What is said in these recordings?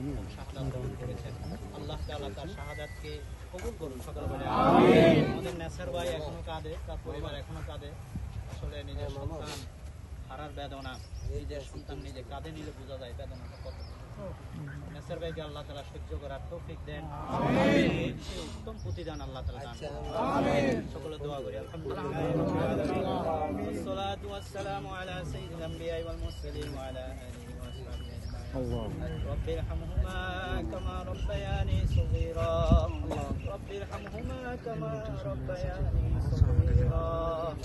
এবং শাহাদাত বরণ করেছেন আল্লাহ তাআলা তার শাহাদাতকে কবুল করুন সকল বলে আমিন আমাদের নেসার ভাই এখনো কাঁদে তার পরিবার এখনো কাঁদে আসলে নিজের সন্তান হারার বেদনা নিজের সন্তান নিজে কাঁধে নিলে বোঝা যায় বেদনাটা কত নেসার ভাইকে আল্লাহ তালা সহ্য করার তৌফিক দেন এর চেয়ে উত্তম প্রতিদান আল্লাহ তালা দান করুন। সকলে দোয়া করি আলহামদুলিল্লাহ والصلاة والسلام على سيد الأنبياء والمرسلين وعلى آله وأصحابه أجمعين رب ارحمهما كما ربياني صغيرا رب ارحمهما كما ربياني صغيرا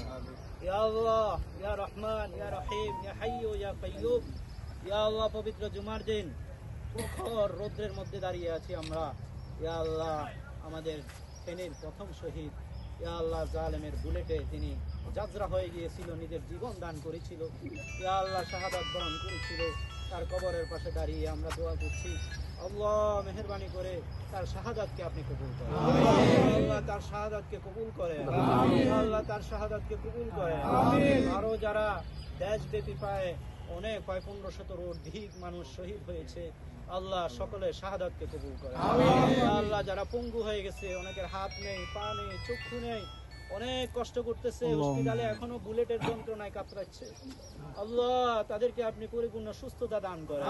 يا الله يا رحمن يا رحيم يا حي يا قيوم يا الله পবিত্র জুমার দিন প্রখর রৌদ্রের মধ্যে দাঁড়িয়ে আছি আমরা ইয়া আল্লাহ আমাদের ফেনীর প্রথম শহীদ ইয়া আল্লাহ জালেমের বুলেটে তিনি যাত্রা হয়ে গিয়েছিল নিজের জীবন দান করেছিল ইয়া আল্লাহ শাহাদাত বরণ করেছিল তার কবরের পাশে দাঁড়িয়ে আমরা দোয়া করছি। আল্লাহ মেহরবানি করে তার শাহাদাতকে আপনি কবুল করেন। আল্লাহ তার শাহাদাতকে কবুল করেন। আল্লাহ তার শাহাদাতকে কবুল করেন। আরও যারা দেশব্যাপী পায় অনেক কয় পনেরো শতর অধিক মানুষ শহীদ হয়েছে। আল্লাহ সকলের শাহাদাতকে কবুল করে আল্লাহ যারা পঙ্গু হয়ে গেছে অনেকের হাত নেই পা নেই চক্ষু নেই অনেক কষ্ট করতেছে হসপিটালে এখনও বুলেটের যন্ত্রণায় কাতরাচ্ছে। আল্লাহ তাদেরকে আপনি পরিপূর্ণ সুস্থতা দান করেন।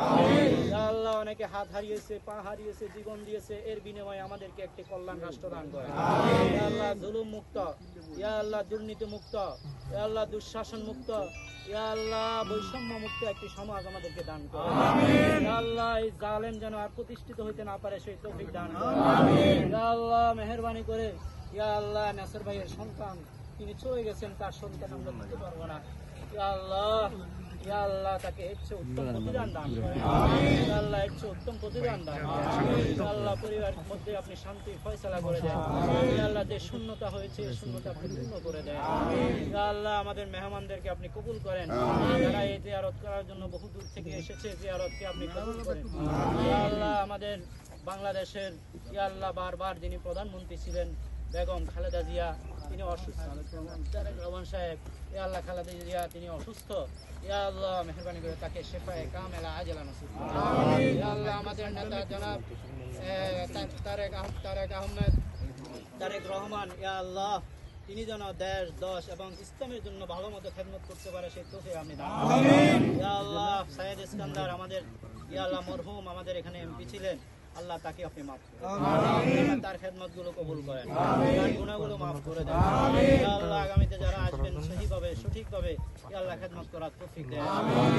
আল্লাহ অনেকে হাত হারিয়েছে পা হারিয়েছে জীবন দিয়েছে এর বিনিময়ে আমাদেরকে একটি কল্যাণ রাষ্ট্র দান করেন। আল্লাহ জুলুম মুক্ত। ইয়া আল্লাহ দুর্নীতি মুক্ত। ইয়া আল্লাহ দুঃশাসন মুক্ত। ইয়া আল্লাহ বৈষম্য মুক্ত একটি সমাজ আমাদেরকে দান ইয়া আল্লাহ এই জালেম যেন আর প্রতিষ্ঠিত হইতে না পারে সেই তৌফিক দান করেন। ইয়া আল্লাহ মেহেরবানি করে ইয়া আল্লাহ, নাসির ভাইয়ের সন্তান। তিনি চলে গেছেন, তার সন্তান আমরা দিতে পারব না। আল্লাহ দান প্রতিদান দান শান্তি করে শূন্যতা হয়েছে শূন্যতা করে আল্লাহ, আমাদের মেহমানদেরকে আপনি কবুল করেন। যারা এই জিয়ারত করার জন্য বহু দূর থেকে এসেছে, জিয়ারতকে আপনি কবুল করেন। আল্লাহ, আমাদের বাংলাদেশের, ইয়া আল্লাহ, বারবার যিনি প্রধানমন্ত্রী ছিলেন বেগম খালেদা জিয়া তিনি অসুস্থ। তারেক রহমান সাহেব ইয়া আল্লাহ খালেদা জিয়া তিনি অসুস্থ। ইয়া আল্লাহ মেহরবানি করে তাকে শেফায়ে কামেলা আজেলা নসিব। আল্লাহ আমাদের নেতা জনাব তারেক তারেক আহমেদ তারেক রহমান ইয়া আল্লাহ তিনি যেন দেশ দশ এবং ইসলামের জন্য ভালো মতো খেদমত করতে পারে সেই তোকে ইয়া আল্লাহ সাইয়েদ ইস্কান্দার আমাদের ইয়া আল্লাহ মরহুম আমাদের এখানে এমপি ছিলেন। আল্লাহ তাকে আপনি মাফ করেন আল্লাহ তার খেদমত গুলো কবুল করেন তার গুণাগুলো মাফ করে দেন ইয়া আল্লাহ আগামীতে যারা আসবেন সঠিকভাবে সঠিকভাবে ইয়া আল্লাহ খেদমত করার তৌফিক দেন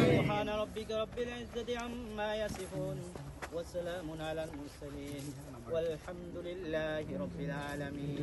সুবহান রাব্বিকা রাব্বিল ইজ্জাতি আম্মা ইয়াসিফুন وسلام على المرسلين والحمد لله رب العالمين